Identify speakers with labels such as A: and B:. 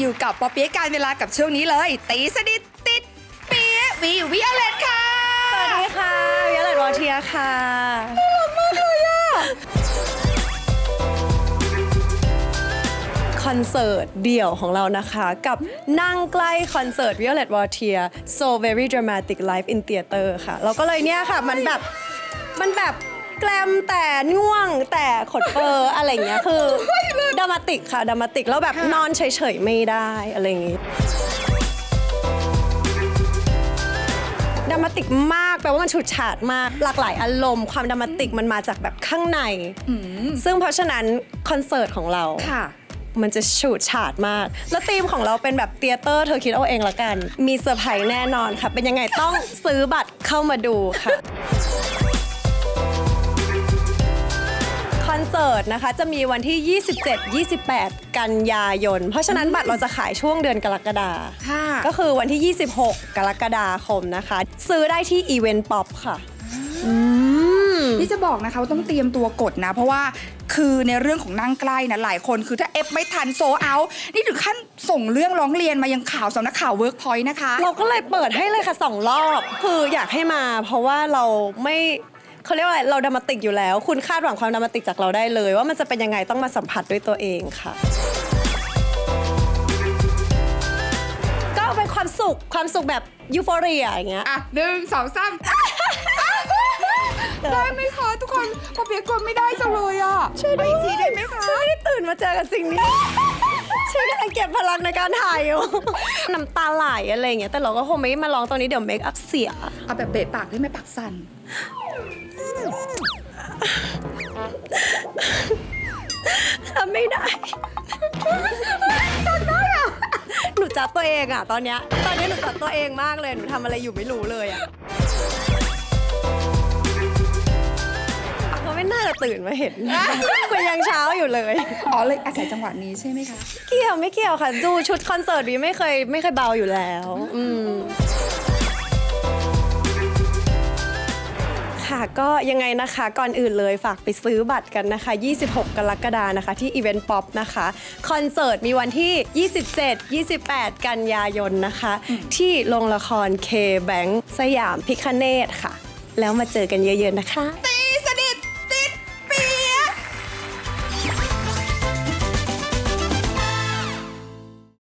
A: อยู่กับปอเปี๊ยะการเวลากับช่วงนี้เลย ตีสนิทติดเปี๊ยะวีวิอเลตค่ะ
B: สวัสดีค่ะวิอเลตวอเทียค่ะคอนเสิร์ตเดี่ยวของเรานะคะ กับนั่งใกล้คอนเสิร์ต Violet w a t i e r so very dramatic live in theater ค่ะ เราก็เลยเนี่ยค่ะ มันแบบ มันแบบ แกลมแต่ง่วงแต่ขดเฟอร์อะไรอย่างเงี้ยคือดรามาติกค่ะดรามาติกแล้วแบบนอนเฉยๆไม่ได้อะไรอย่างงี้ดรามาติกมากแปลว่ามันฉูดฉาดมากหลากหลายอารมณ์ ความดรามาติกมันมาจากแบบข้างใน ซึ่งเพราะฉะนั้นคอนเสิร์ตของเรา
A: ค่ะ
B: มันจะฉูดฉาดมาก แล้วธีมของเราเป็นแบบเตียเตอร์เธอคิดเอาเองละกัน มีเซอร์ไพรส์แน่นอนค่ะ เป็นยังไงต้องซื้อบัตรเข้ามาดูค่ะ สิร์ตนะคะ จะมีวันที่ 27-28 กันยายน เพราะฉะนั้นบัตรเราจะขายช่วงเดือนกรกฎา
A: ค่ะ
B: ก็คือวันที่ 26 กรกฎาคมนะคะ ซื้อได้ที่อีเวนต์ป๊อปค่ะ
A: นี่จะบอกนะคะว่าต้องเตรียมตัวกดนะ เพราะว่าคือในเรื่องของนั่งใกล้นะหลายคนคือถ้าเอฟไม่ทันโซเอา นี่ถึงขั้นส่งเรื่องร้องเรียนมายังข่าวสำนักข่าวเวิร์กพอยต์นะคะ
B: เราก็เลยเปิดให้เลยค่ะสองรอบ คืออยากให้มาเพราะว่าเราไม่ เขาเรียกว่าอะไรเราดรามาติกอยู่แล้ว คุณคาดหวังความดรามาติกจากเราได้เลย ว่ามันจะเป็นยังไงต้องมาสัมผัสด้วยตัวเองค่ะ ก็เป็นความสุขความสุขแบบยูโฟเรียอย่างเงี้ย
A: อะหนึ่งสองสามได้ไหมคะทุกคนปอเปียกกดไม่ได้จังเลยอะ
B: ช่วย
A: ไป
B: ด้วย
A: อีกทีได้ไหมคะ
B: ช่วยตื่นมาเจอกับสิ่งนี้ช่วยกำลังเก็บพลังในการถ่ายอยู่ น้ำตาไหลอะไรอย่างเงี้ยแต่เราก็คงไม่มาร้องตอนนี้เดี๋ยวเมคอัพเสีย
A: เอาแบบเบะปากได้ไหมปากสั่น
B: ตัวเองอะตอนเนี้ยตอนนี้หนูจับตัวเองมากเลยหนูทำอะไรอยู่ไม่รู้เลยอะเขาไม่น่าจะตื่นมาเห็นคุยยังเช้าอยู่เลย
A: อ๋อเลยอาศัยจังหวะนี้ใช่ไหมคะ
B: เกี่ยวไม่เกี่ยวค่ะ ดูชุดคอนเสิร์ตวีไม่เคยไม่เคยเบาอยู่แล้ว อืม ก็ยังไงนะคะก่อนอื่นเลยฝากไปซื้อบัตรกันนะคะ 26 กรกฎานะคะ ที่อีเวนต์ป๊อปนะคะ คอนเสิร์ตมีวันที่ 27 28 กันยายนนะคะ ที่โรงละคร K Bank สยามพิคเนตค่ะ แล้วมาเจอกันเยอะๆนะคะ